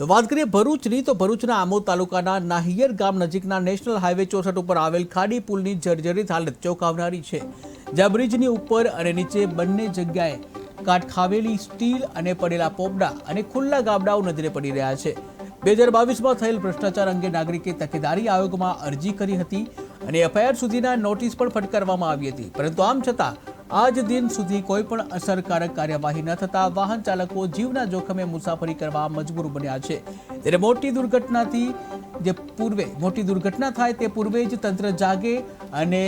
તો વાત કરીએ ભરૂચની, તો ભરૂચના આમોદ તાલુકાના નાહિયર ગામ નજીકના નેશનલ હાઈવે ચોસઠ ઉપર આવેલ ખાડી પુલની જર્જરિત હાલત ચોંકાવનારી છે. જ્યાં બ્રિજની ઉપર અને નીચે બંને જગ્યાએ કાટ ખાવેલી સ્ટીલ અને પડેલા પોપડા અને ખુલ્લા ગાબડાઓ નજરે પડી રહ્યા છે. બે હજાર બાવીસમાં થયેલ ભ્રષ્ટાચાર અંગે નાગરિકે તકેદારી આયોગમાં અરજી કરી હતી અને એફઆઈઆર સુધીના નોટિસ પણ ફટકારવામાં આવી હતી. પરંતુ આમ છતાં આજ દિન સુધી કોઈ પણ અસરકારક કાર્યવાહી ન થતા વાહન ચાલકો જીવના જોખમે મુસાફરી કરવા મજબૂર બન્યા છે. ત્યારે મોટી દુર્ઘટનાથી જે પૂર્વે મોટી દુર્ઘટના થાય તે પૂર્વે જ તંત્ર જાગે અને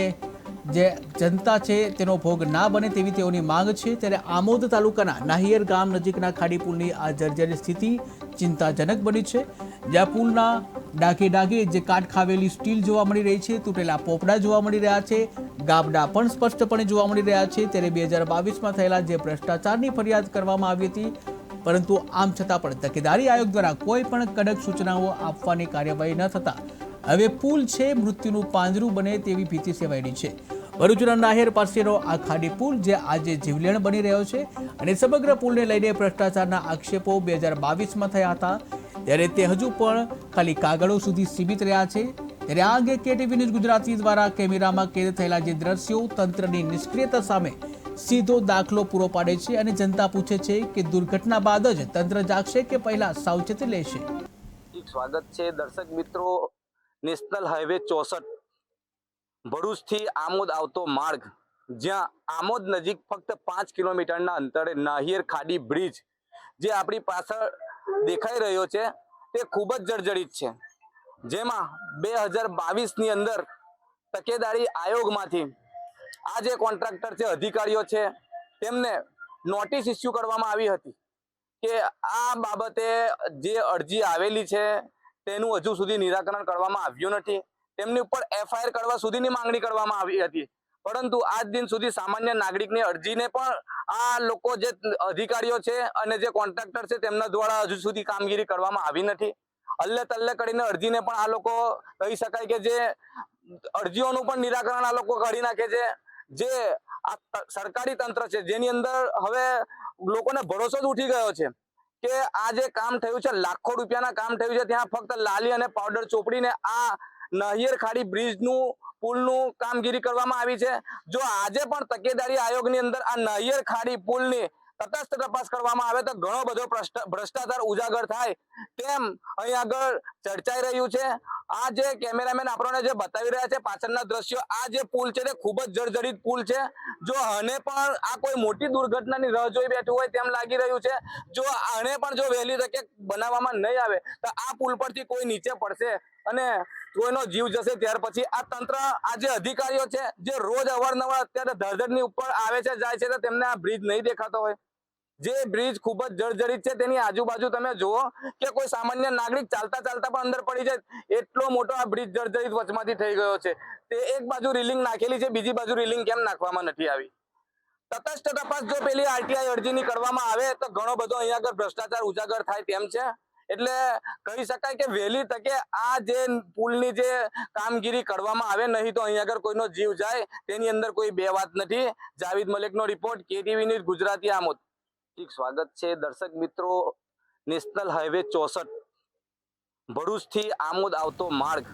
જે જનતા છે તેનો ભોગ ના બને તેવી તેઓની માંગ છે. ત્યારે આમોદ તાલુકાના નાહિયર ગામ નજીકના ખાડી પુલની આ જર્જરી સ્થિતિ ચિંતાજનક બની છે. જ્યાં પુલના ડાઘે ડાઘે જે કાટ ખાવેલી સ્ટીલ જોવા મળી રહી છે, તૂટેલા પોપડા જોવા મળી રહ્યા છે, ગાબડા પણ સ્પષ્ટપણે જોવા મળી રહ્યા છે. ત્યારે બે હજાર બાવીસમાં થયેલા જે ભ્રષ્ટાચારની ફરિયાદ કરવામાં આવી હતી, પરંતુ આમ છતાં પણ તકેદારી આયોગ દ્વારા કોઈ પણ કડક સૂચનાઓ આપવાની કાર્યવાહી ન થતા, હવે પુલ છે, મૃત્યુનું પાંજરું બને તેવી ભીતિ સેવાયેલી છે. ભરૂચના નાહેર પાસેનો આ ખાડી પુલ જે આજે જીવલેણ બની રહ્યો છે અને સમગ્ર પુલને લઈને ભ્રષ્ટાચારના આક્ષેપો બે હજાર બાવીસમાં થયા હતા. ત્યારે તે હજુ પણ ખાલી કાગળો સુધી સીમિત રહ્યા છે. ત્યારે આ અંગે કેટીવી ન્યૂઝ ગુજરાતી દ્વારા કેમેરામાં કેદ થયેલા જે દ્રશ્યો તંત્રની નિષ્ક્રિયતા સામે સીધો દાખલો પૂરો પાડે છે અને જનતા પૂછે છે કે દુર્ઘટના બાદ જ તંત્ર જાગશે કે પહેલા સાવચેતી લેશે? સ્વાગત છે દર્શક મિત્રો નેશનલ હાઈવે ચોસઠ. ભરૂચથી આમોદ આવતો માર્ગ. જ્યાં આમોદ નજીક ફક્ત પાંચ કિલોમીટરના અંતરે નાહિયર ખાડી બ્રિજ, જે આપણી પાછળ દેખાઈ રહ્યો છે, તે ખૂબ જ જર્જરિત છે. જેમાં બે હજાર બાવીસની અંદર તકેદારી આયોગમાંથી આ જે કોન્ટ્રાક્ટર છે, અધિકારીઓ છે, તેમને નોટિસ ઇસ્યુ કરવામાં આવી હતી કે આ બાબતે જે અરજી આવેલી છે, તેનું હજુ સુધી નિરાકરણ કરવામાં આવ્યું નથી. તેમની ઉપર એફઆઈઆર કરવા સુધીની માંગણી કરવામાં આવી હતી. પરંતુ આજ દિન સુધી સામાન્ય નાગરિકની અરજીને પણ આ લોકો જે અધિકારીઓ છે અને જે કોન્ટ્રાક્ટર છે તેમના દ્વારા હજુ સુધી કામગીરી કરવામાં આવી નથી. અલ્લે તલ્લે કરીને અરજીને પણ આ લોકો કહી શકાય કે જે અરજીઓનું પણ નિરાકરણ આ લોકો કરી નાખે છે. જે આ સરકારી તંત્ર છે જેની અંદર હવે લોકોને ભરોસો જ ઉઠી ગયો છે કે આ જે કામ થયું છે, લાખો રૂપિયાના કામ થયું છે, ત્યાં ફક્ત લાલી અને પાવડર ચોપડીને આ નહિયર ખાડી બ્રિજનું, પુલનું કામગીરી કરવામાં આવી છે. જો આજે પણ તકેદારી આયોગની અંદર આ નહિયર ખાડી પુલની તટસ્થ તપાસ કરવામાં આવે તો ઘણો બધો ભ્રષ્ટાચાર ઉજાગર થાય. તેમ અહીં આગળ ચર્ચાઈ રહ્યું છે. આ જે કેમેરામેન આપણને જે બતાવી રહ્યા છે પાછળના દ્રશ્યો, આ જે પુલ છે તે ખૂબ જ જર્જરિત પુલ છે. જો આને પણ આ કોઈ મોટી દુર્ઘટનાની રાહ જોઈ બેઠું હોય તેમ લાગી રહ્યું છે, જો આને પણ જો વહેલી તકે બનાવવામાં નહીં આવે, તો આ પુલ પરથી કોઈ નીચે પડશે અને કોઈનો જીવ જશે ત્યાર પછી. આ તંત્ર, આ જે અધિકારીઓ છે, જે રોજ અવારનવાર અત્યારે ધરધરની ઉપર આવે છે, જાય છે, તો તેમને આ બ્રિજ નહીં દેખાતો હોય. જે બ્રિજ ખૂબ જ જર્જરિત છે, તેની આજુબાજુ તમે જુઓ કે કોઈ સામાન્ય નાગરિક ચાલતા ચાલતા પણ અંદર પડી જાય. એટલો મોટો આ બ્રિજ જર્જરિત વચમાંથી થઈ ગયો છે. તે એક બાજુ રિલિંગ નાખેલી છે, બીજી બાજુ રિલિંગ કેમ નાખવામાં નથી આવી? તટસ્થ તપાસ જો પેલી આરટીઆઈ અરજીની કરવામાં આવે, તો ઘણો બધો અહીંયા આગળ ભ્રષ્ટાચાર ઉજાગર થાય તેમ છે. એટલે કહી શકાય કે વહેલી તકે આ જે પુલની જે કામગીરી કરવામાં આવે, નહીં તો અહીંયા આગળ કોઈનો જીવ જાય, તેની અંદર કોઈ બે વાત નથી. Javid મલિકનો report KTV news Gujarati Amod. સ્વાગત છે. દર્શક મિત્રો નેશનલ હાઈવે ચોસઠ ભરૂચથી આમોદ આવતો માર્ગ.